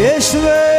യേശുവേ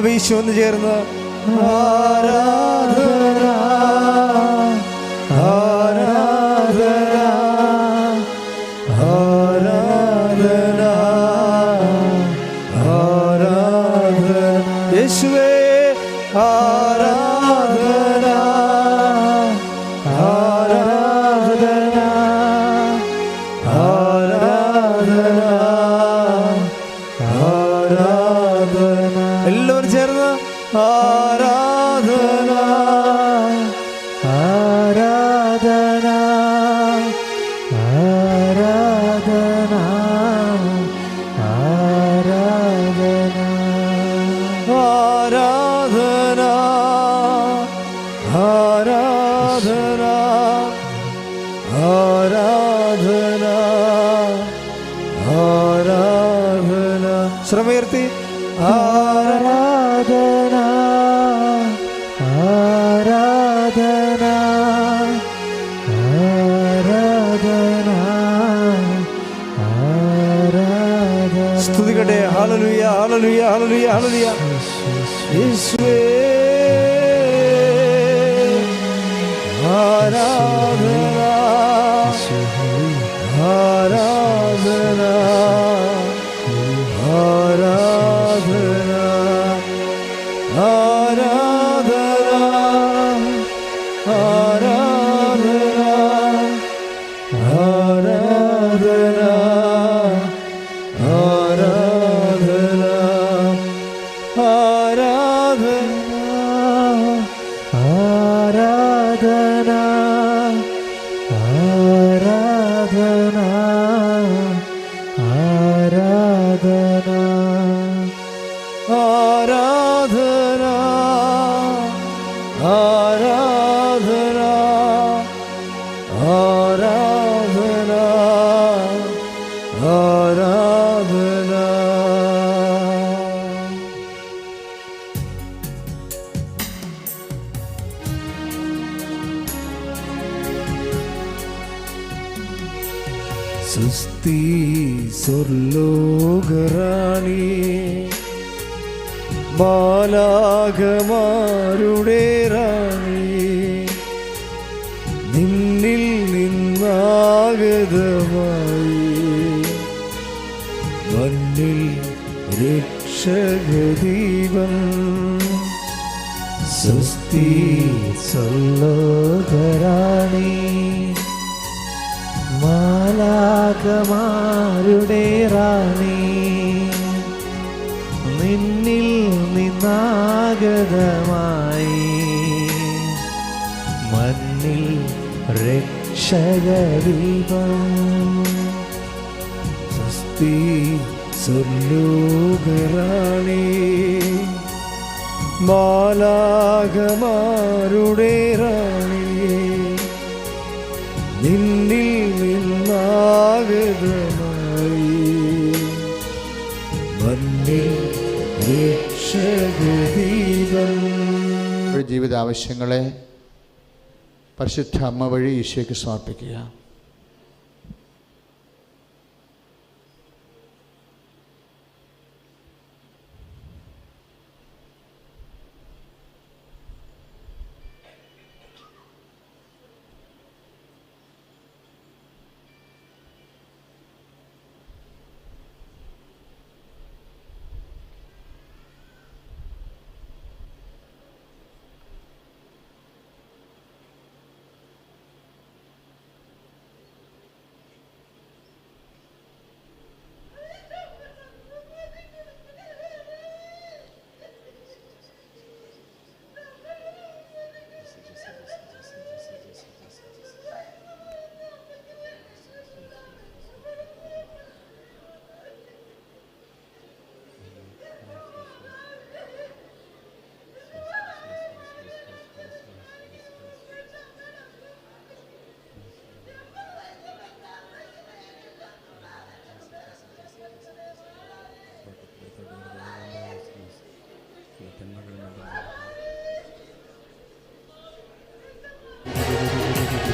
കൈകൾ വീശി ഒന്ന് ചേർന്ന് ആരാധന ആരാധന ആരാധന ആരാധന. യേശുവേ ആരാധന. സ്തുതിക്കട്ടെ. ഹാലലുയ ഹാലലുയ ഹാലലുയ ഹാലലുയ യേശുവേ. ആരാധന? സുസ്തി സൊല്ലോ മാലാകമാരുടെ റാണി. നിന്നിൽ നിന്നാഗതമായി. മണ്ണിൽ രക്ഷകദീപം സുസ്തി സൊല്ലോ മാലാകമാരുടെ റാണി നിന്നിൽ നിന്നാഗതമായി. മണ്ണിൽ ജീവിത ആവശ്യങ്ങളെ പരിശുദ്ധ അമ്മ വഴി ഈശോയ്ക്ക് സമർപ്പിക്കുക.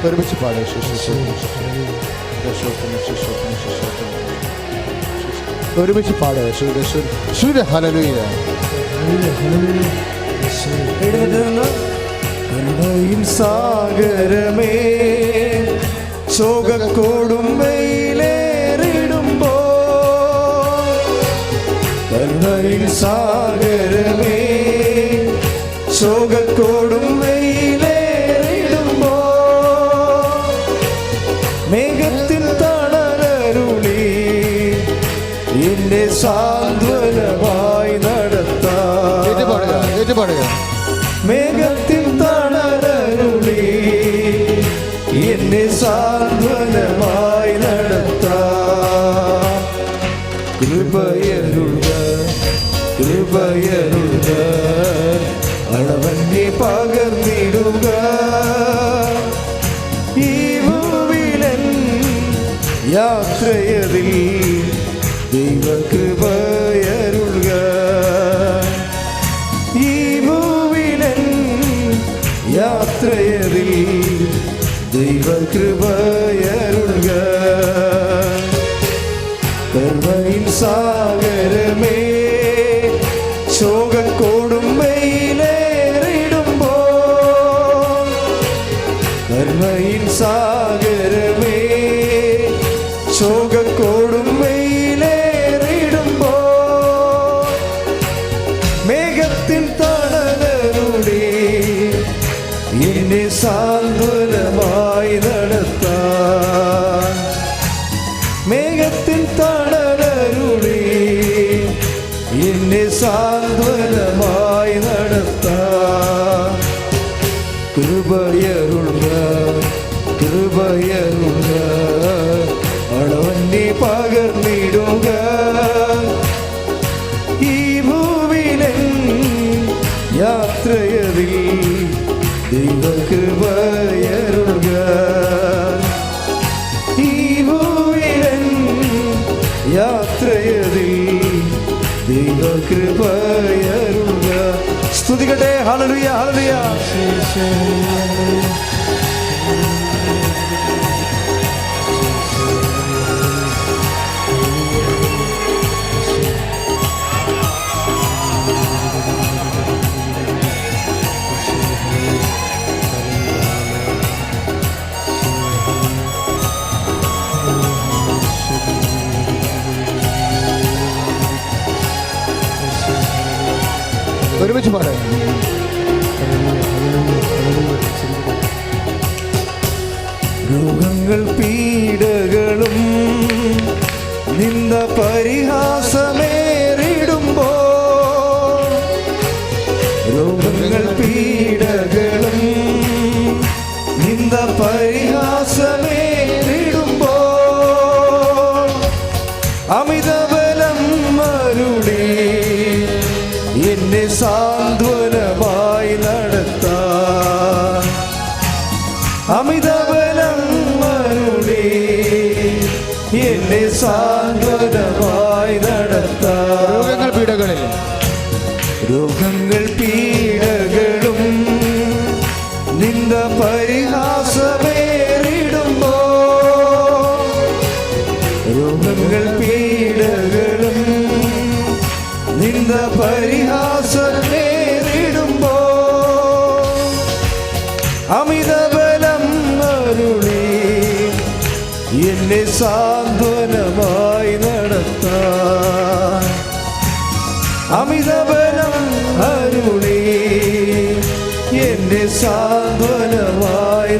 ഒരുമിച്ച് പാടുക ശിശു ഒരുമിച്ച് പാടുക സൂര്യ സൂര്യ ഹലലുയ എഴുന്നേറ്റ് നിന്ന് കരുണയിൻ സാഗരമേ ശോകക്കോടും വെയിലേറിടുമ്പോ കരുണയിൻ സാഗരമേ ശോകക്കോടും coração. ദൈവകൃപയരുക ഈ ഭൂവിലൻ യാത്രയതിൽ ദൈവകൃപയരുക സ്തുതികട്ടെ ഹല്ലേലൂയ ഹല്ലേലൂയ ഒരുമിച്ച് പാടുക രോഗങ്ങൾ പീഡകളും നിന്ദ പരിഹാസമേറിടുമ്പോ നിന്ദ അമിത ബലം അരുളി എന്നെ സാന്ത്വനമായി നടത്താൻ. അമിതബലം അരുളി എന്നെ സാന്ത്വനമായി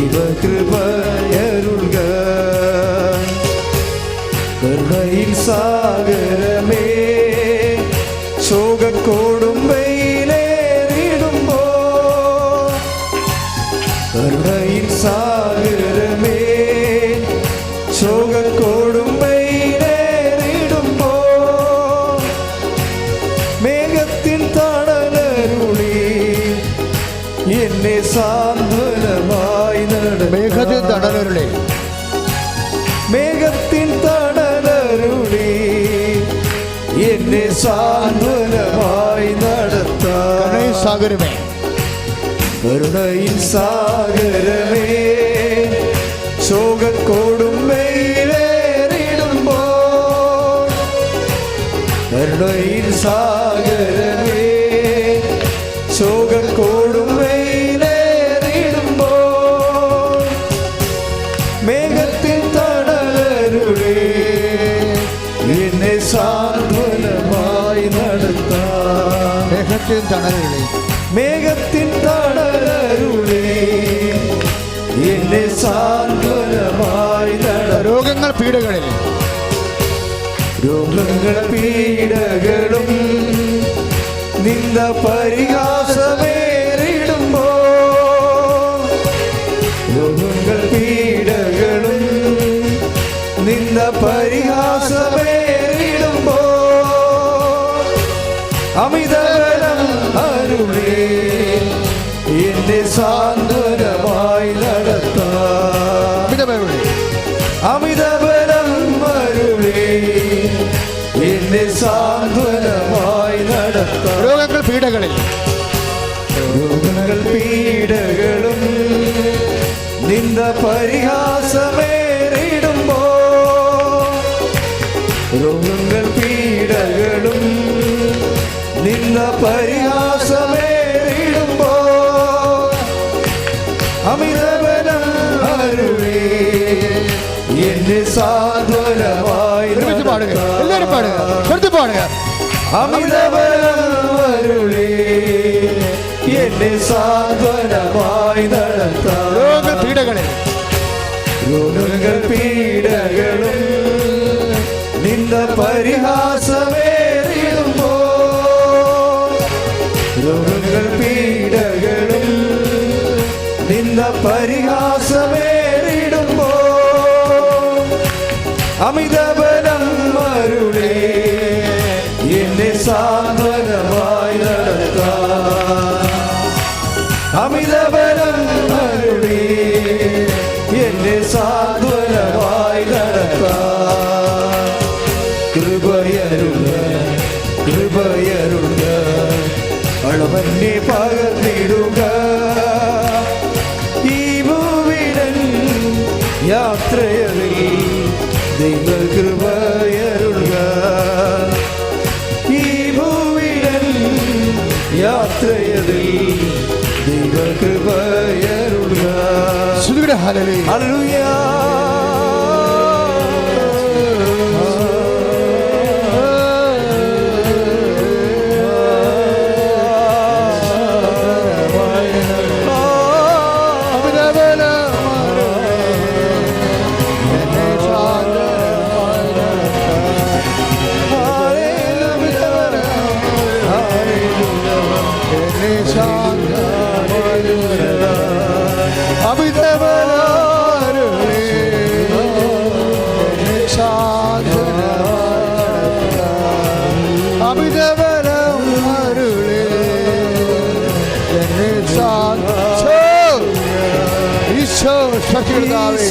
ദൈവകൃപയരുക കരുണയിൽ സാഗരമേ ശോകക്കോടും വെയിലേറിടുമ്പോ സാഗരമേ. കരുണയിൻ സാഗരമേ ശോകക്കോടും വെയിലേറിടുമ്പോൾ കരുണയിൻ സാഗരമേ ശോകക്കോടും വെയിലേറിടുമ്പോൾ മേഘത്തിൽ തണലരുളേ എന്നെ സാന്ത്വനമായി നടത്താൻ മേഘത്തിൽ തണലരുളി മേഘത്തിൻ തണലരുളേ. എന്നെ സാന്ത്വനമായി രോഗങ്ങൾ പീഡകളിൽ. രോഗങ്ങൾ പീഡകളും നിന്ന പരിഹാസമേറിടുമ്പോ രോഗങ്ങൾ പീഡകളും നിന്ന പരിഹാസമേറിടുമ്പോ അമിതബലം അരുളേ എന്നെ സാന്ത്വനമായി നടത്താം. അമിതമരുളി അമിതബലം അരുളേ എന്നെ സാന്ത്വനമായി നടത്താം. രോഗങ്ങൾ പീഡകളിൽ. രോഗങ്ങൾ പീഡകളും നിന്ദ പരിഹാസമേറിടുമ്പോ ഒരുമിച്ച് പാടുക എല്ലാവരും പാടുക നടത്താം. എടുത്ത് പാടുക അമിതബലമരുളേ എന്നെ സാന്ത്വനമായി നടത്താം രോഗങ്ങൾ പീഡകളിൽ രോഗങ്ങൾ പീഡകളും യാത്രകളിൽ ദൈവ കൃപയരുള Isho ശക്തികർത്താവേ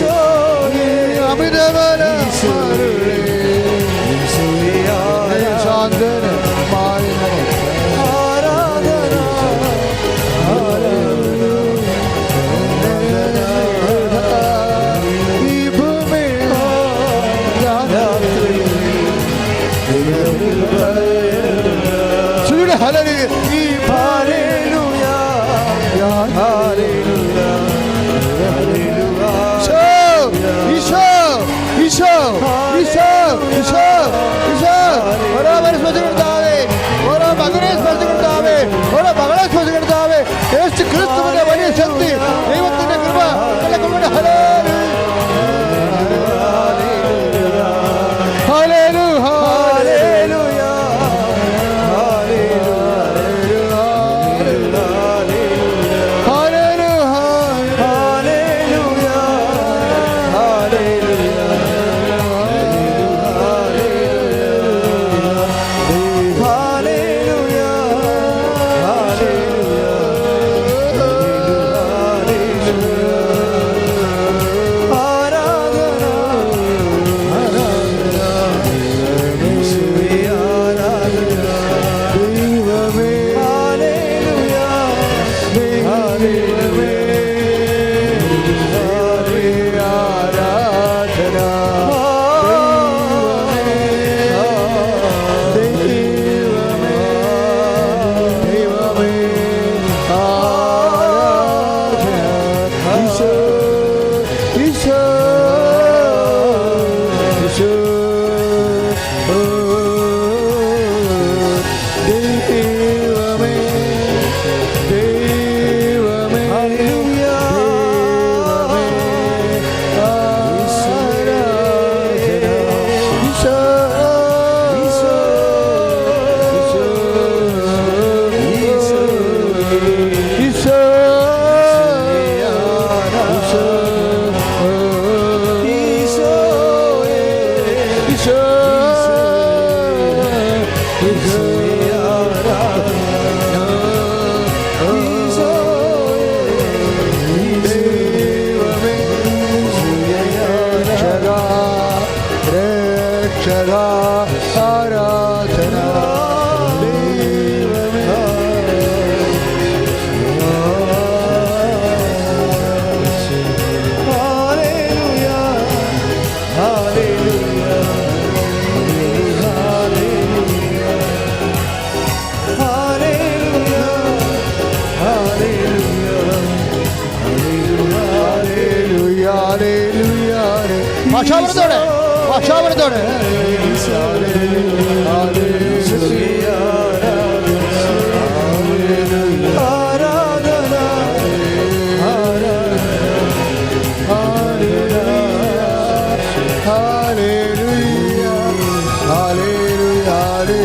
شرا أراتنا Hallelujah, hallelujah. Hallelujah. Hallelujah. Hallelujah. Hallelujah. Praise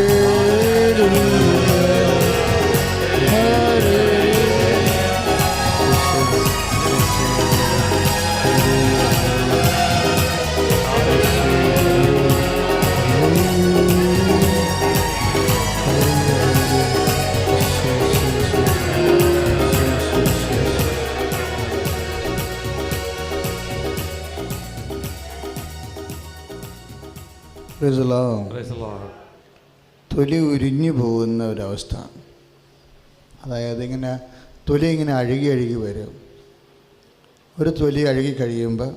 the Lord. തൊലി ഉരിഞ്ഞു പോകുന്ന ഒരവസ്ഥ. അതായത് ഇങ്ങനെ തൊലി ഇങ്ങനെ അഴുകി അഴുകി വരും. ഒരു തൊലി അഴുകി കഴിയുമ്പോൾ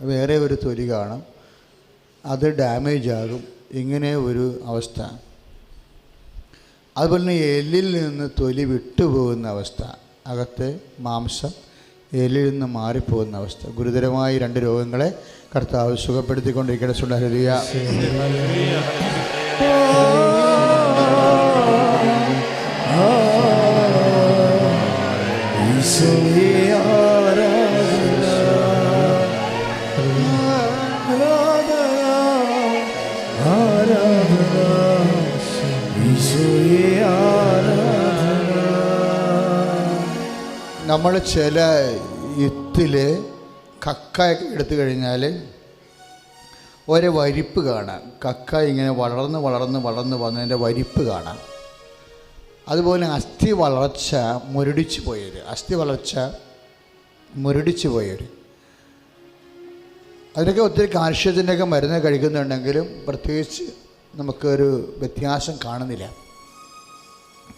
വേറെ ഒരു തൊലി കാണും. അത് ഡാമേജ് ആകും. ഇങ്ങനെ ഒരു അവസ്ഥ. അതുപോലെ തന്നെ എല്ലിൽ നിന്ന് തൊലി വിട്ടുപോകുന്ന അവസ്ഥ. അകത്തെ മാംസം എല്ലിൽ നിന്ന് മാറിപ്പോകുന്ന അവസ്ഥ. ഗുരുതരമായ രണ്ട് രോഗങ്ങളെ കർത്താവ് സുഖപ്പെടുത്തിക്കൊണ്ടിരിക്കുന്ന സുണ്ടഹരിയ നമ്മൾ ചില യുത്തിൽ കക്കയൊക്കെ എടുത്തു കഴിഞ്ഞാൽ ഒരു വരിപ്പ് കാണാം. കക്ക ഇങ്ങനെ വളർന്ന് വളർന്ന് വളർന്ന് വന്നതിന്റെ വരിപ്പ് കാണാം. അതുപോലെ അസ്ഥി വളർച്ച മുരടിച്ചു പോയൊരു അസ്ഥി വളർച്ച മുരടിച്ചു പോയൊരു. അതിനൊക്കെ ഒത്തിരി കാൽഷ്യത്തിന്റെയൊക്കെ മരുന്ന് കഴിക്കുന്നുണ്ടെങ്കിലും പ്രത്യേകിച്ച് നമുക്കൊരു വ്യത്യാസം കാണുന്നില്ല.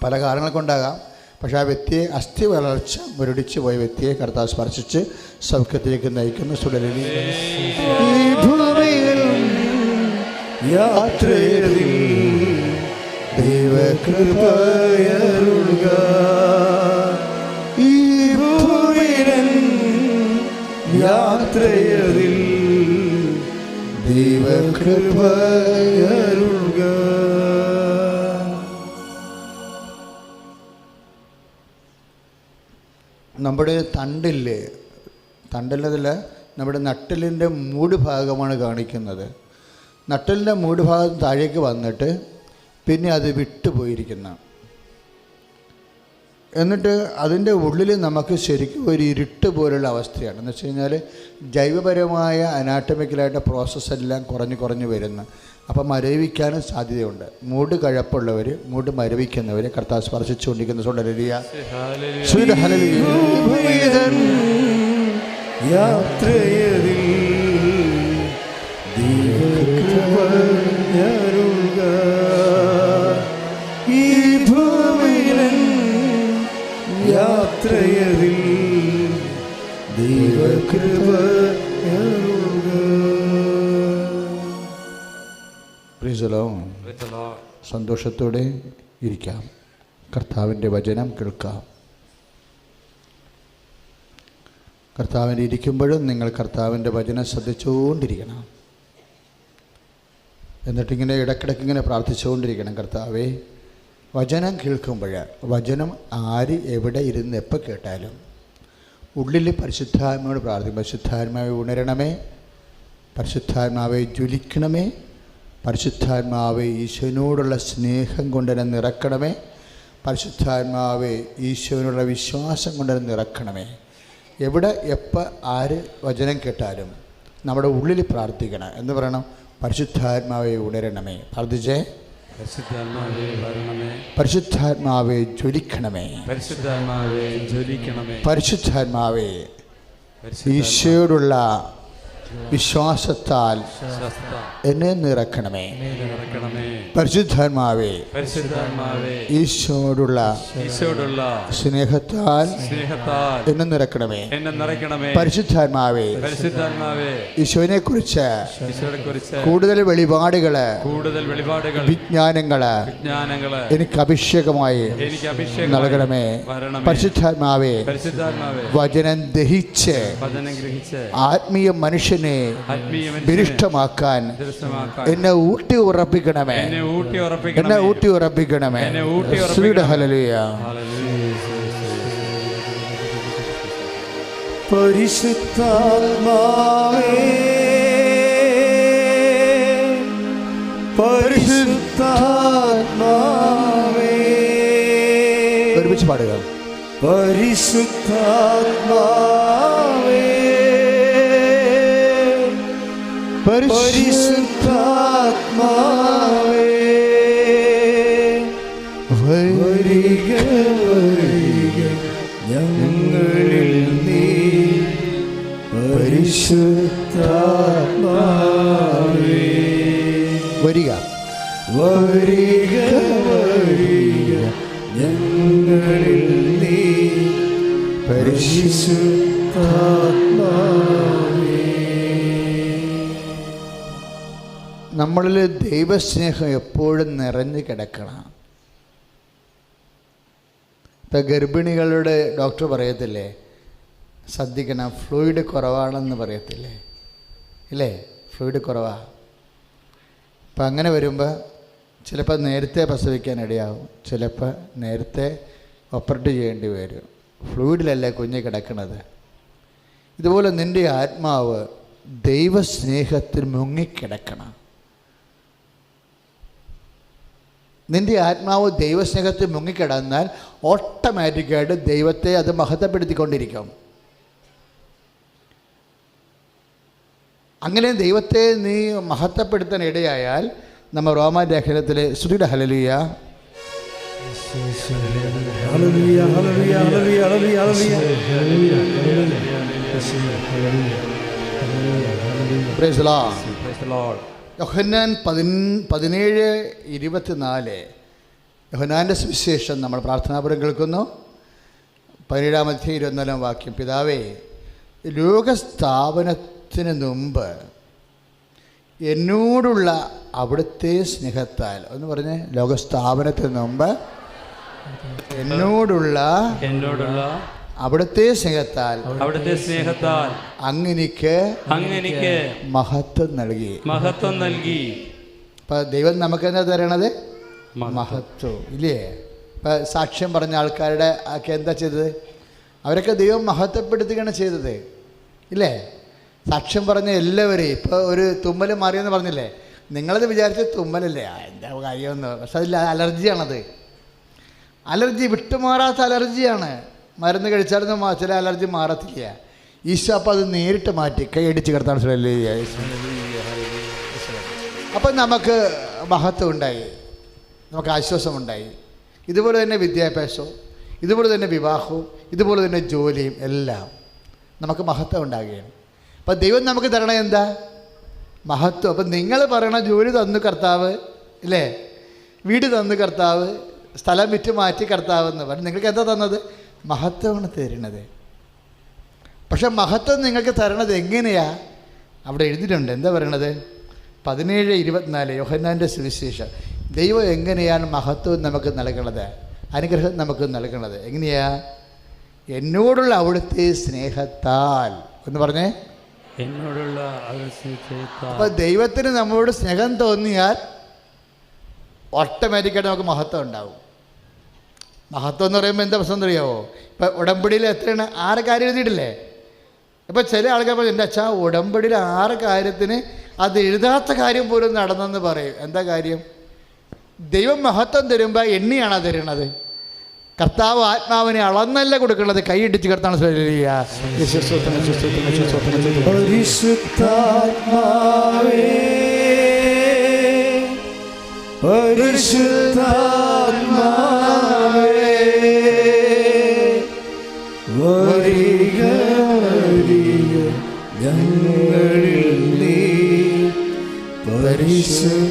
പല കാരണങ്ങൾ കൊണ്ടാകാം. പക്ഷേ ആ വ്യക്തിയെ അസ്ഥി വളർച്ച മുരടിച്ചു പോയ വ്യക്തിയെ കർത്താവ് സ്പർശിച്ച് സൗഖ്യത്തിലേക്ക് നയിക്കുന്നു. സുടലി ഈ ഭൂമിയിൽ യാത്രയിൽ ദൈവകൃപയരുക ഈ ഭൂമിരൻ യാത്രയതിൽ ദൈവകൃപയരുക നമ്മുടെ തണ്ടില്ലേ? തണ്ടല്ലതില്ല നമ്മുടെ നട്ടിലിന്റെ മൂട് ഭാഗമാണ് കാണിക്കുന്നത്. നട്ടിലിന്റെ മൂട് ഭാഗം താഴേക്ക് വന്നിട്ട് പിന്നെ അത് വിട്ടുപോയിരിക്കുന്ന. എന്നിട്ട് അതിന്റെ ഉള്ളിൽ നമുക്ക് ശരിക്കും ഒരു ഇരുട്ട് പോലുള്ള അവസ്ഥയാണ്. എന്ന് വെച്ച് കഴിഞ്ഞാൽ ജൈവപരമായ അനാട്ടമിക്കലായിട്ട് പ്രോസസ്സെല്ലാം കുറഞ്ഞ് കുറഞ്ഞ് വരുന്നു. അപ്പം മരവിക്കാനും സാധ്യതയുണ്ട്. മൂട് കഴപ്പുള്ളവർ മൂട് മരവിക്കുന്നവർ കർത്താവ് സ്പർശിച്ചുകൊണ്ടിരിക്കുന്ന സുണ്ടരിയ ശ്രീ Lord. സന്തോഷത്തോടെ ഇരിക്കാം. കർത്താവിന്റെ വചനം കേൾക്കാം. കർത്താവിന്റെ ഇരിക്കുമ്പോഴും നിങ്ങൾ കർത്താവിന്റെ വചനം ശ്രദ്ധിച്ചുകൊണ്ടിരിക്കണം. എന്നിട്ടിങ്ങനെ ഇടയ്ക്കിടയ്ക്ക് ഇങ്ങനെ പ്രാർത്ഥിച്ചുകൊണ്ടിരിക്കണം കർത്താവേ വചനം കേൾക്കുമ്പോൾ വചനം ആര് എവിടെ ഇരുന്ന് എപ്പോൾ കേട്ടാലും ഉള്ളിൽ പരിശുദ്ധാത്മാവോട് പ്രാർത്ഥിക്കും. പരിശുദ്ധാത്മാവെ ഉണരണമേ പരിശുദ്ധാത്മാവെ ജ്വലിക്കണമേ പരിശുദ്ധാത്മാവെ ഈശോനോടുള്ള സ്നേഹം കൊണ്ട് എന്നെ നിറക്കണമേ. പരിശുദ്ധാത്മാവേ ഈശോനോടുള്ള വിശ്വാസം കൊണ്ട് എന്നെ നിറക്കണമേ. എവിടെ എപ്പോൾ ആര് വചനം കേട്ടാലും നമ്മുടെ ഉള്ളിൽ പ്രാർത്ഥിക്കണം. എന്ന് പറയണം പരിശുദ്ധാത്മാവെ ഉണരണമേ. പ്രാർത്ഥിച്ചേ. പരിശുദ്ധാത്മാവേ വരണമേ പരിശുദ്ധാത്മാവെ ജ്വലിക്കണമേ. പരിശുദ്ധാത്മാവേ ജ്വലിക്കണമേ. പരിശുദ്ധാത്മാവേ ഈശോയോടുള്ള വിശ്വാസത്താൽ എന്നെ നിറക്കണമേ. പരിശുദ്ധന്മാവേ പരിശുദ്ധാത്മാവേ ഈശോയോടുള്ള സ്നേഹത്താൽ സ്നേഹത്താൽ എന്നെ നിറക്കണമേ. എന്നെ നിറയ്ക്കണമേ പരിശുദ്ധാത്മാവേ പരിശുദ്ധാത്മാവേ ഈശോനെ കുറിച്ച് കൂടുതൽ വെളിപാടുകൾ കൂടുതൽ വെളിപാടുകൾ വിജ്ഞാനങ്ങൾ വിജ്ഞാനങ്ങൾ എനിക്ക് അഭിഷേകമായി എനിക്ക് അഭിഷേകം നൽകണമേ. പരിശുദ്ധാത്മാവേ പരിശുദ്ധാത്മാവേ വചനം ദഹിച്ച് ആത്മീയ ആത്മീയ മനുഷ്യനെ വിരിഷ്ടമാക്കാൻ എന്നെ ഊട്ടി ഉറപ്പിക്കണമേ. എന്നെ ഊട്ടി ഉറപ്പിക്കണമേ. ഊട്ടി ഉറപ്പിക്കണമേ. എന്നെ ഊട്ടി ഉറപ്പിക്കണമേ. ശ്രീയുടെ ഹലലിയ. പരിശുദ്ധാത്മാവേ പരിശുദ്ധാത്മാവേ. ഒരുമിച്ച് പാടുക. പരിശുദ്ധാത്മാവേ. പരിശുദ്ധാത്മാവേ. വരിക വരിക ഞങ്ങളിൽ നീ പരിശുദ്ധാത്മാവേ. വരിക. വരിക വരിക ഞങ്ങളിൽ നീ പരിശുദ്ധാത്മാവേ. നമ്മളിൽ ദൈവസ്നേഹം എപ്പോഴും നിറഞ്ഞു കിടക്കണം. ഇപ്പം ഗർഭിണികളുടെ ഡോക്ടർ പറയത്തില്ലേ? ശ്രദ്ധിക്കണം ഫ്ലൂയിഡ് കുറവാണെന്ന് പറയത്തില്ലേ? ഇല്ലേ? ഫ്ലൂയിഡ് കുറവാണ് അപ്പം അങ്ങനെ വരുമ്പോൾ ചിലപ്പോൾ നേരത്തെ പ്രസവിക്കാൻ ഇടയാവും. ചിലപ്പോൾ നേരത്തെ ഓപ്പറേറ്റ് ചെയ്യേണ്ടി വരും. ഫ്ലൂയിഡിലല്ലേ കുഞ്ഞ് കിടക്കുന്നത് ഇതുപോലെ നിന്റെ ആത്മാവ് ദൈവസ്നേഹത്തിൽ മുങ്ങിക്കിടക്കണം. നിന്റെ ആത്മാവ് ദൈവസ്നേഹത്തിൽ മുങ്ങിക്കിടന്നാൽ ഓട്ടോമാറ്റിക്കായിട്ട് ദൈവത്തെ അത് മഹത്വപ്പെടുത്തിക്കൊണ്ടിരിക്കും അങ്ങനെ ദൈവത്തെ നീ മഹത്വപ്പെടുത്താൻ ഇടയായാൽ നമ്മ റോമാലേഖനത്തിൽ ശ്രീയുടെ ഹലലിയ hallelujah hallelujah hallelujah hallelujah praise the lord. The Lord. യോഹന്നാൻ പതി പതിനേഴ് ഇരുപത്തിനാല്. യോഹന്നാന്റെ സുവിശേഷം നമ്മൾ പ്രാർത്ഥനാപുരം കേൾക്കുന്നു. പതിനേഴാമത്തെ ഇരുപത്തിനാലാം വാക്യം. പിതാവേ ലോകസ്ഥാപനത്തിന് മുമ്പ് എന്നോടുള്ള അവിടുത്തെ സ്നേഹത്താൽ എന്ന് പറഞ്ഞ്. ലോകസ്ഥാപനത്തിന് മുമ്പ് എന്നോടുള്ള എന്നോടുള്ള അവിടുത്തെ സ്നേഹത്താൽ അവിടുത്തെ സ്നേഹത്താൽ അങ്ങനിക്ക് അങ്ങനിക്ക് മഹത്വം നൽകി. മഹത്വം നൽകി. ഇപ്പൊ ദൈവം നമുക്ക് എന്താ തരണത്? മഹത്വം. ഇല്ലേ? ഇപ്പൊ സാക്ഷ്യം പറഞ്ഞ ആൾക്കാരുടെ ഒക്കെ എന്താ ചെയ്തത്? അവരൊക്കെ ദൈവം മഹത്വപ്പെടുത്തുകയാണ് ചെയ്തത്. ഇല്ലേ? സാക്ഷ്യം പറഞ്ഞ എല്ലാവരെയും ഇപ്പൊ ഒരു തുമ്മൽ മാറിയെന്ന് പറഞ്ഞില്ലേ? നിങ്ങളത് വിചാരിച്ച തുമ്മലല്ലേ? എന്താ കാര്യമെന്ന്. പക്ഷെ അതിൽ അലർജിയാണത്. അലർജി വിട്ടുമാറാത്ത അലർജിയാണ്. മരുന്ന് കഴിച്ചാലും ചില അലർജി മാറത്തില്ല. ഈശോ അപ്പം അത് നേരിട്ട് മാറ്റി കൈയടിച്ച് കിടത്താൻ അപ്പം നമുക്ക് മഹത്വം ഉണ്ടായി. നമുക്ക് ആശ്വാസമുണ്ടായി ഇതുപോലെ തന്നെ വിദ്യാഭ്യാസവും ഇതുപോലെ തന്നെ വിവാഹവും ഇതുപോലെ തന്നെ ജോലിയും എല്ലാം നമുക്ക് മഹത്വം ഉണ്ടാകുകയാണ്. അപ്പം ദൈവം നമുക്ക് തരണം എന്താ? മഹത്വം. അപ്പം നിങ്ങൾ പറയണ ജോലി തന്നു കർത്താവ് ഇല്ലേ? വീട് തന്നു കർത്താവ് സ്ഥലം വിറ്റ് മാറ്റി കർത്താവ് എന്ന് പറഞ്ഞു. നിങ്ങൾക്ക് എന്താ തന്നത്? മഹത്വമാണ് തരുന്നത്. പക്ഷെ മഹത്വം നിങ്ങൾക്ക് തരണത് എങ്ങനെയാ? അവിടെ എഴുതിയിട്ടുണ്ട്. എന്താ പറയണത്? പതിനേഴ് ഇരുപത്തിനാല് യോഹന്നാന്റെ സുവിശേഷം. ദൈവം എങ്ങനെയാണ് മഹത്വം നമുക്ക് നൽകണത്? അനുഗ്രഹം നമുക്ക് നൽകണത് എങ്ങനെയാ? എന്നോടുള്ള അവിടുത്തെ സ്നേഹത്താൽ. എന്ന് പറഞ്ഞേ. എന്നോടുള്ള അപ്പൊ ദൈവത്തിന് നമ്മളോട് സ്നേഹം തോന്നിയാൽ ഓട്ടോമാറ്റിക്കായിട്ട് നമുക്ക് മഹത്വം ഉണ്ടാവും. മഹത്വം എന്ന് പറയുമ്പോൾ എന്താ പ്രശ്നം അറിയാവോ ഇപ്പം ഉടമ്പടിയിൽ എത്രയാണ്? ആറ് കാര്യം എഴുതിയിട്ടില്ലേ? ഇപ്പം ചില ആൾക്കാർ പറയും എന്റെ അച്ഛാ ഉടമ്പടിയിൽ ആറ് കാര്യത്തിന് അത് എഴുതാത്ത കാര്യം പോലും നടന്നെന്ന് പറയും. എന്താ കാര്യം? ദൈവം മഹത്വം തരുമ്പോൾ എണ്ണിയാണ് തരുന്നത്? കർത്താവ് ആത്മാവിനെ അളന്നല്ല കൊടുക്കുന്നത്. കൈയിടിച്ച് കർത്താണ് പരിശുദ്ധാത്മാവേ പരിശുദ്ധാത്മാവേ. പരിശുദ്ധാത്മാവേ.